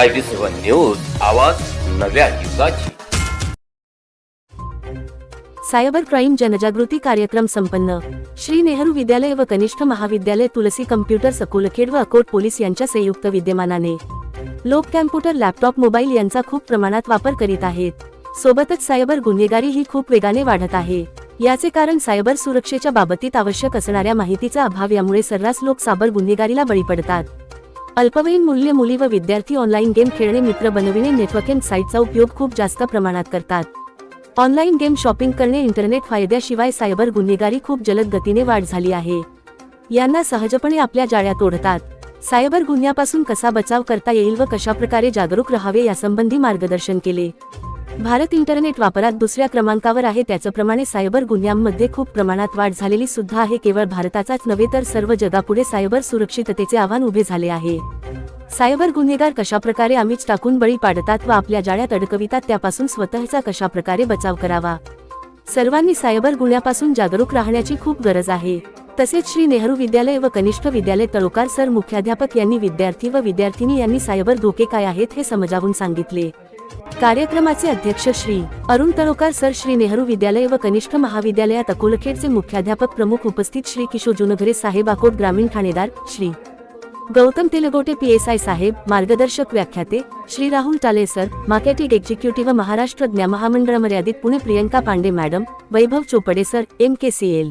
I B seven news आवाज नव्या युगाची. Cyber crime जनजागृती कार्यक्रम संपन्न. श्री नेहरू विद्यालय व कनिष्ठ महाविद्यालय तुलसी कम्प्युटर सकोलखेड व अकोट पोलीस यांच्या संयुक्त विद्यमानाने. लोक कॅम्प्युटर लॅपटॉप मोबाईल यांचा खूप प्रमाणात वापर करीत आहेत. सोबतच सायबर गुन्हेगारी ही खूप वेगाने वाढत आहे. याचे कारण सायबर सुरक्षेच्या बाबतीत आवश्यक असणाऱ्या माहितीचा अभाव यामुळे सर्रास लोक सायबर गुन्हेगारीला बळी पडतात. अल्पवयीन मूल्य मुली व विद्यार्थी ऑनलाईन गेम खेळणे मित्र बनविणे नेटवर्किंग साईटचा उपयोग खूप जास्त प्रमाणात करतात. ऑनलाईन गेम शॉपिंग करणे इंटरनेट फायद्याशिवाय सायबर गुन्हेगारी खूप जलद गतीने वाढ झाली आहे. यांना सहजपणे आपल्या जाळ्यात ओढतात सायबर गुन्ह्यापासून कसा बचाव करता येईल व कशाप्रकारे जागरूक राहावे यासंबंधी मार्गदर्शन केले. भारत इंटरनेट वापरात दुसऱ्या क्रमांकावर आहे त्याचप्रमाणे सायबर गुन्ह्यांमध्ये खूप प्रमाणात वाढ झालेली सुद्धा आहे. केवळ भारताचाच नव्हे तर सर्व जगापुढे सायबर सुरक्षिततेचे आव्हान उभे झाले आहे. सायबर गुन्हेगार कशाप्रकारे आम्हीच टाकून बळी पाडतात व आपल्या जाळ्यात अडकवितात त्यापासून स्वतःचा कशाप्रकारे बचाव करावा? सर्वांनी सायबर गुन्ह्यापासून जागरूक राहण्याची खूप गरज आहे. तसेच श्री नेहरू विद्यालय व कनिष्ठ विद्यालय तळोकार सर मुख्याध्यापक यांनी विद्यार्थी व विद्यार्थिनी यांनी सायबर धोके काय आहेत हे समजावून सांगितले. कार्यक्रमाचे अध्यक्ष श्री अरुण तळोकार सर श्री नेहरू विद्यालय व कनिष्ठ महाविद्यालयात अकोलखेडचे मुख्याध्यापक प्रमुख उपस्थित श्री किशोर जुनघरे साहेब अकोट ग्रामीण ठाणेदार श्री गौतम तेलगोटे पीएसआय साहेब मार्गदर्शक व्याख्याते श्री राहुल टाले सर मार्केटिंग एक्झिक्युटिव्ह महाराष्ट्र ज्ञा महामंडळ मर्यादित Pune Priyanka Pandey madam Vaibhav Chopde sir M K C L.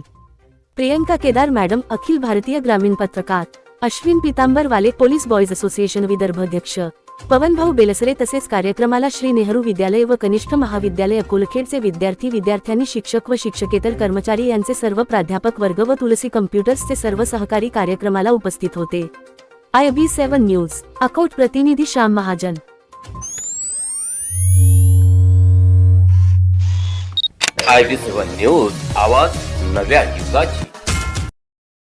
Priyanka Kedar madam Akhil Bharatiya Gramin Patrakar Ashwin पितांबर वाले पोलीस बॉयज असोसिएशन विदर्भ अध्यक्ष पवनभाऊ बेलसरे तसेच कार्यक्रमाला श्री नेहरू विद्यालय व कनिष्ठ महाविद्यालय अकोलखेडचे विद्यार्थी विद्यार्थ्यांनी शिक्षक व शिक्षकेतर कर्मचारी यांचे सर्व प्राध्यापक वर्ग व तुलसी कम्प्युटर्सचे सर्व सहकारी कार्यक्रमाला उपस्थित होते. I B seven news Akot प्रतिनिधी Shyam Mahajan. I B seven news आवाज नव्या युगाची.